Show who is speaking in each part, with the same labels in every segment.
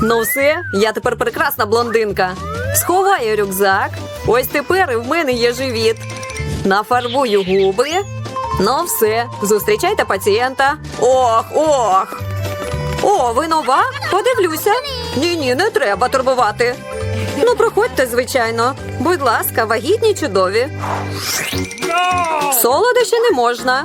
Speaker 1: Ну все, я тепер прекрасна блондинка. Сховаю рюкзак. Ось тепер і в мене є живіт. Нафарбую губи. Ну все, зустрічайте пацієнта. Ох, ох. О, ви нова? Подивлюся. Ні, ні, не треба турбувати. Ну, проходьте, звичайно. Будь ласка, вагітні чудові. Солодощі не можна.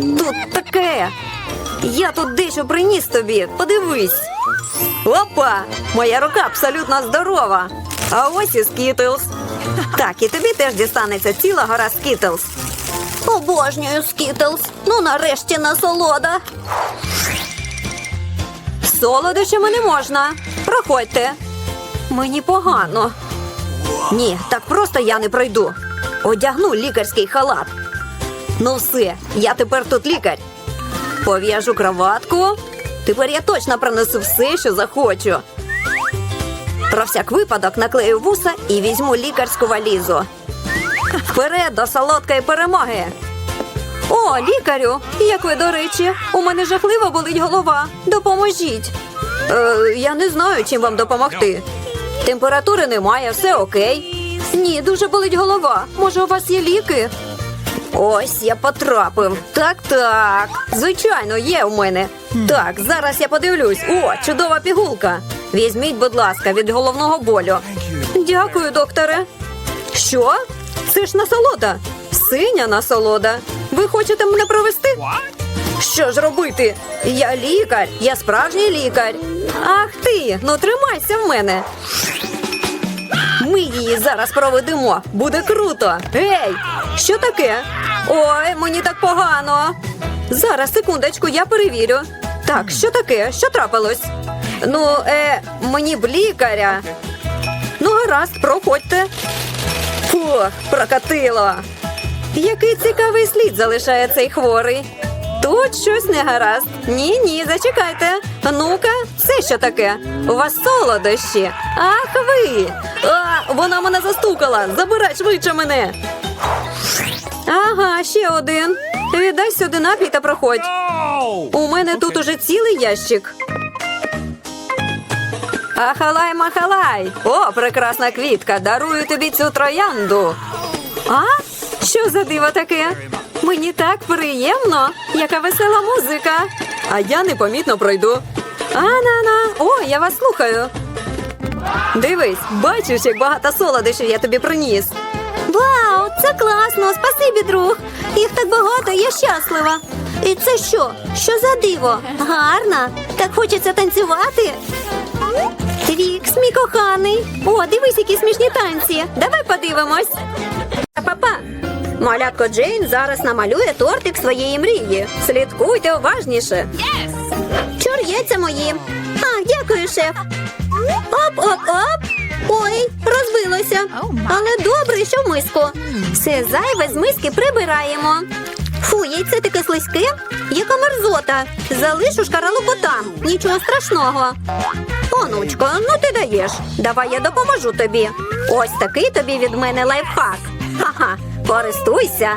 Speaker 1: Тут таке. Я тут дещо приніс тобі. Подивись. Опа! Моя рука абсолютно здорова. А ось і скітлз. Так, і тобі теж дістанеться ціла гора скітлз. Обожнюю скітлз. Ну нарешті насолода. Солодощами не можна. Проходьте. Мені погано. Ні, так просто я не пройду. Одягну лікарський халат. Ну все, я тепер тут лікар. Пов'яжу кроватку. Тепер я точно пронесу все, що захочу. Про всяк випадок наклею вуса і візьму лікарську валізу. Вперед до солодкої перемоги. О, лікарю! Як ви, до речі, у мене жахливо болить голова. Допоможіть. Е, я не знаю, чим вам допомогти. Температури немає, все окей. Ні, дуже болить голова. Може, у вас є ліки? Ось я потрапив. Так, так. Звичайно, є у мене. Так, зараз я подивлюсь. О, чудова пігулка. Візьміть, будь ласка, від головного болю. Дякую, докторе. Що? Це ж насолода. Синя насолода. Ви хочете мене провести? Що ж робити? Я лікар, я справжній лікар. Ах ти, ну тримайся в мене. Ми її зараз проведемо. Буде круто. Гей, що таке? Ой, мені так погано. Зараз, секундочку, я перевірю. Так, що таке? Що трапилось? Ну, е, мені б лікаря. Ну, гаразд, проходьте. Фух, прокатило. Який цікавий слід залишає цей хворий. Тут щось не гаразд. Ні, ні, зачекайте. Ну-ка, це що таке? У вас солодощі. Ах ви! А, вона мене застукала. Забирай швидше мене. Ага, ще один. Віддай сюди напій та проходь. У мене тут уже цілий ящик. Ахалай махалай! О, прекрасна квітка! Дарую тобі цю троянду. А? Що за диво таке? Мені так приємно, яка весела музика. А я непомітно пройду. А-на-на, о, я вас слухаю. Дивись, бачиш, як багато солодощів я тобі приніс. Вау, це класно! Спасибі, друг. Їх так багато, я щаслива. І це що? Що за диво? Гарно. Так хочеться танцювати. Твікс, мій коханий. О, дивись, які смішні танці. Давай подивимось. Папа. Малятко Джейн зараз намалює тортик своєї мрії. Слідкуйте уважніше. Чур яйця мої. А, дякую, шеф. Оп-оп-оп. Ой, розбилося. Але добре, що в миску. Все зайве з миски прибираємо. Фу, яйце таке слизьке, яка мерзота. Залишу шкаралупу там. Нічого страшного. Онучко, ну ти даєш. Давай я допоможу тобі. Ось такий тобі від мене лайфхак. Ха-ха, користуйся.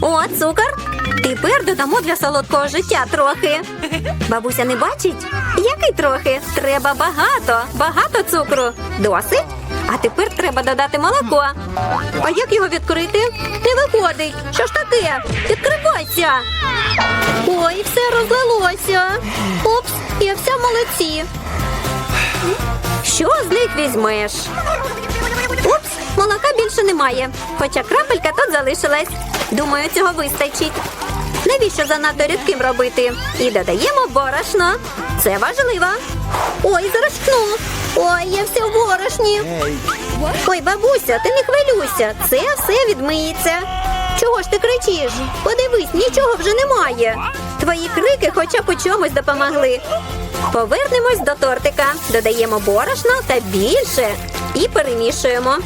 Speaker 1: О, цукор. Тепер додамо для солодкого життя трохи. Бабуся не бачить? Який трохи? Треба багато, багато цукру. Досить? А тепер треба додати молоко. А як його відкрити? Не виходить. Що ж таке? Відкривайся. Ой, все розлилося. Упс, я вся молодці. Що з них візьмеш? Упс, молока більше немає. Хоча крапелька тут залишилась. Думаю, цього вистачить. Навіщо занадто рідким робити? І додаємо борошно. Це важливо. Ой, зарочкну. Ой, я вся в борошні. Ой, бабуся, ти не хвилюйся. Це все відмиється. Чого ж ти кричиш? Подивись, нічого вже немає. Твої крики хоча б у чомусь допомогли. Повернемось до тортика, додаємо борошно та більше і перемішуємо.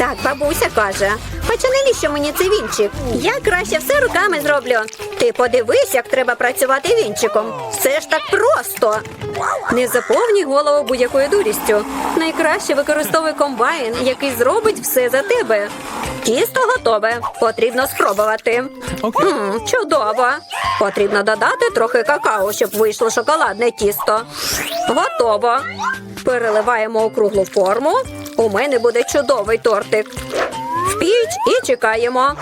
Speaker 1: Так, бабуся каже. Хоча навіщо мені цей вінчик? Я краще все руками зроблю. Ти подивись, як треба працювати вінчиком. Все ж так просто. Не заповнюй голову будь-якою дурістю. Найкраще використовуй комбайн, який зробить все за тебе. Тісто готове. Потрібно спробувати. М, чудово. Потрібно додати трохи какао, щоб вийшло шоколадне тісто. Готово. Переливаємо у круглу форму. У мене буде чудовий тортик. В піч і чекаємо.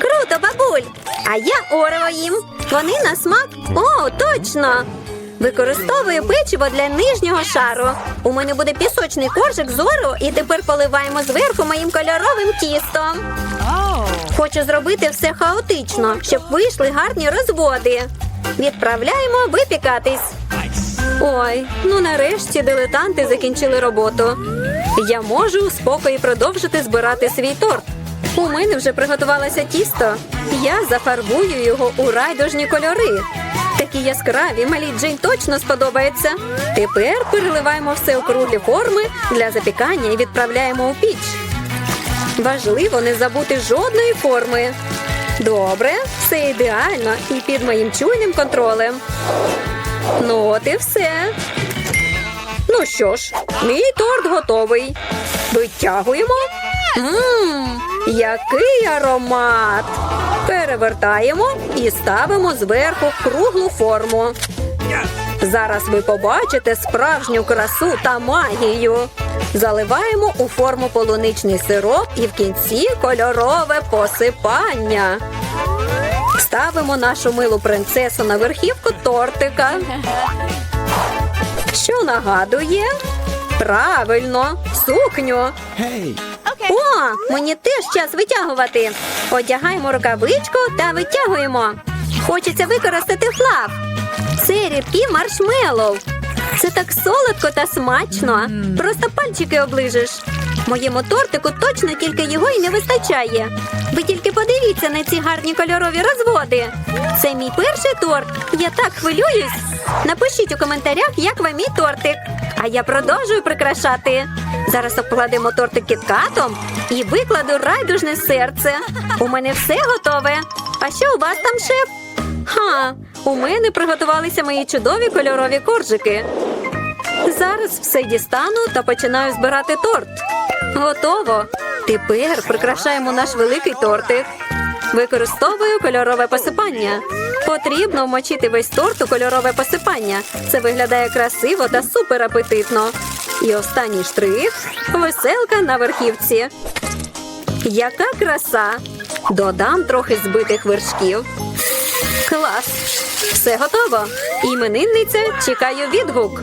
Speaker 1: Круто, бабуль! А я орево їм. Вони на смак. О, точно! Використовую печиво для нижнього шару. У мене буде пісочний коржик з ору, і тепер поливаємо зверху моїм кольоровим тістом. Хочу зробити все хаотично, щоб вийшли гарні розводи. Відправляємо випікатись. Ой, ну нарешті дилетанти закінчили роботу. Я можу у спокої продовжити збирати свій торт. У мене вже приготувалося тісто. Я зафарбую його у райдужні кольори. Такі яскраві, малій Джейн точно сподобається. Тепер переливаємо все у круглі форми для запікання і відправляємо у піч. Важливо не забути жодної форми. Добре, все ідеально і під моїм чуйним контролем. Ну, от і все. Ну що ж, мій торт готовий. Витягуємо. Ммм, який аромат! Перевертаємо і ставимо зверху круглу форму. Зараз ви побачите справжню красу та магію. Заливаємо у форму полуничний сироп і в кінці кольорове посипання. Ставимо нашу милу принцесу на верхівку тортика. Що нагадує? Правильно, сукню. О, мені теж час витягувати. Одягаємо рукавичку та витягуємо. Хочеться використати флаф. Це рідкі маршмеллоу. Це так солодко та смачно. Просто пальчики оближеш. Моєму тортику точно тільки його і не вистачає. Ви тільки подивіться на ці гарні кольорові розводи. Це мій перший торт. Я так хвилююсь. Напишіть у коментарях, як вам мій тортик. А я продовжую прикрашати. Зараз обкладемо тортик кіткатом і викладу райдужне серце. У мене все готове. А що у вас там, шеф? Ха, у мене приготувалися мої чудові кольорові коржики. Зараз все дістану та починаю збирати торт. Готово. Тепер прикрашаємо наш великий тортик. Використовую кольорове посипання. Потрібно вмочити весь торт у кольорове посипання. Це виглядає красиво та супер апетитно. І останній штрих веселка на верхівці. Яка краса! Додам трохи збитих вершків. Клас! Все готово. Іменинниця чекаю відгук.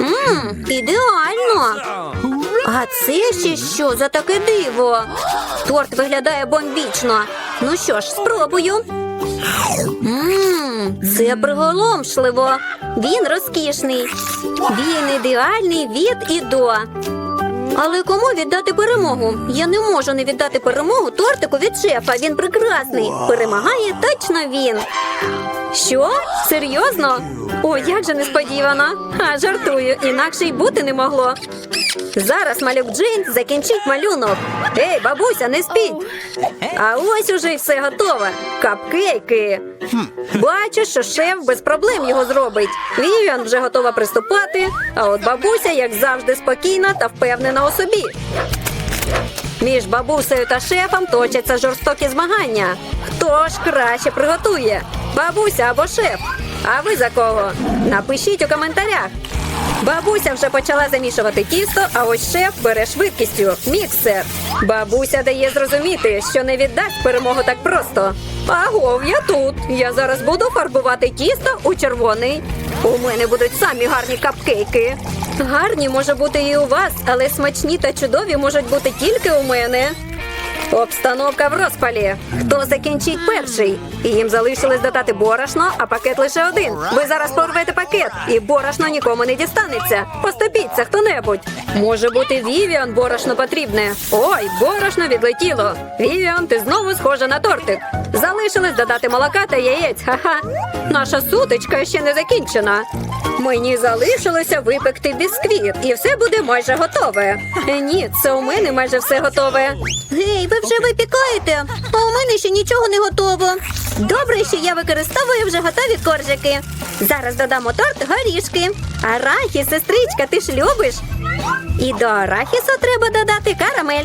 Speaker 1: Мм, ідеально. А це ще що за таке диво? Торт виглядає бомбічно. Ну що ж, спробую. Мм, це приголомшливо. Він розкішний. Він ідеальний від і до. Але кому віддати перемогу? Я не можу не віддати перемогу тортику від шефа. Він прекрасний. Перемагає точно він. Що? Серйозно? О, як же несподівано. А жартую, інакше й бути не могло. Зараз малюк Джейн закінчить малюнок. Ей, бабуся, не спіть. А ось уже й все готове. Капкейки. Бачу, що шеф без проблем його зробить. Вівіан вже готова приступати, а от бабуся, як завжди, спокійна та впевнена у собі. Між бабусею та шефом точаться жорстокі змагання. Хто ж краще приготує? Бабуся або шеф? А ви за кого? Напишіть у коментарях. Бабуся вже почала замішувати тісто, а ось шеф бере швидкістю міксер. Бабуся дає зрозуміти, що не віддасть перемогу так просто. Агов, я тут. Я зараз буду фарбувати тісто у червоний. У мене будуть самі гарні капкейки. Гарні може бути і у вас, але смачні та чудові можуть бути тільки у мене. Обстановка в розпалі. Хто закінчить перший? Їм залишилось додати борошно, а пакет лише один. Ви зараз порвете пакет, і борошно нікому не дістанеться. Поступіться хто-небудь. Може бути, Вівіан борошно потрібне. Ой, борошно відлетіло. Вівіан, ти знову схожа на тортик. Залишилось додати молока та яєць. Ха-ха. Наша сутичка ще не закінчена. Мені залишилося випекти бісквіт, і все буде майже готове. Ні, це у мене майже все готове. Гей, ви вже випікаєте, а у мене ще нічого не готово. Добре, що я використовую вже готові коржики. Зараз додамо торт горішки. Арахіс, сестричка, ти ж любиш? І до арахісу треба додати карамель.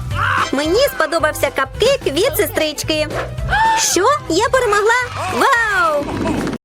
Speaker 1: Мені сподобався капкейк від сестрички. Що? Я перемогла? Вау!